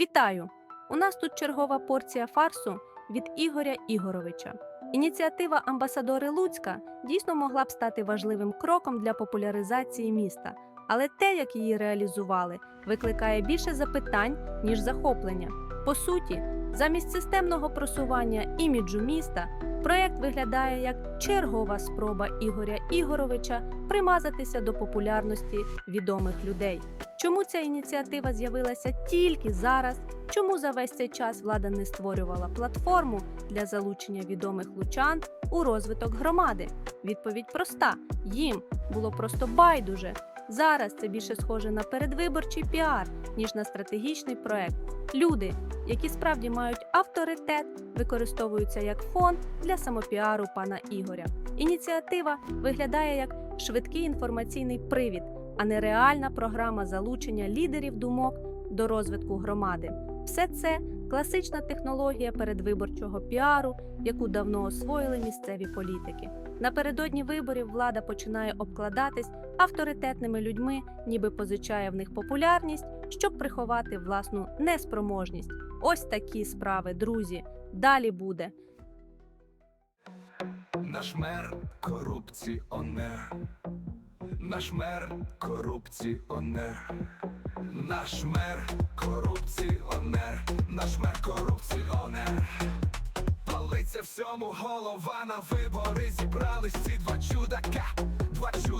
Вітаю! У нас тут чергова порція фарсу від Ігоря Ігоровича. Ініціатива амбасадори Луцька дійсно могла б стати важливим кроком для популяризації міста, але те, як її реалізували, викликає більше запитань, ніж захоплення. По суті, замість системного просування іміджу міста, проект виглядає як чергова спроба Ігоря Ігоровича примазатися до популярності відомих людей. Чому ця ініціатива з'явилася тільки зараз? Чому за весь цей час влада не створювала платформу для залучення відомих лучан у розвиток громади? Відповідь проста: їм було просто байдуже. Зараз це більше схоже на передвиборчий піар, ніж на стратегічний проект. Люди, які справді мають авторитет, використовуються як фон для самопіару пана Ігоря. Ініціатива виглядає як швидкий інформаційний привід, а не реальна програма залучення лідерів думок до розвитку громади. Все це класична технологія передвиборчого піару, яку давно освоїли місцеві політики. Напередодні виборів влада починає обкладатись авторитетними людьми, ніби позичає в них популярність, щоб приховати власну неспроможність. Ось такі справи, друзі. Далі буде. Наш мер корупціонер. Наш мер корупціонер. Наш мер корупціонер. Наш мер корупціонер. Палиться всьому голова на вибори зібрались ці два чудака, два чудака.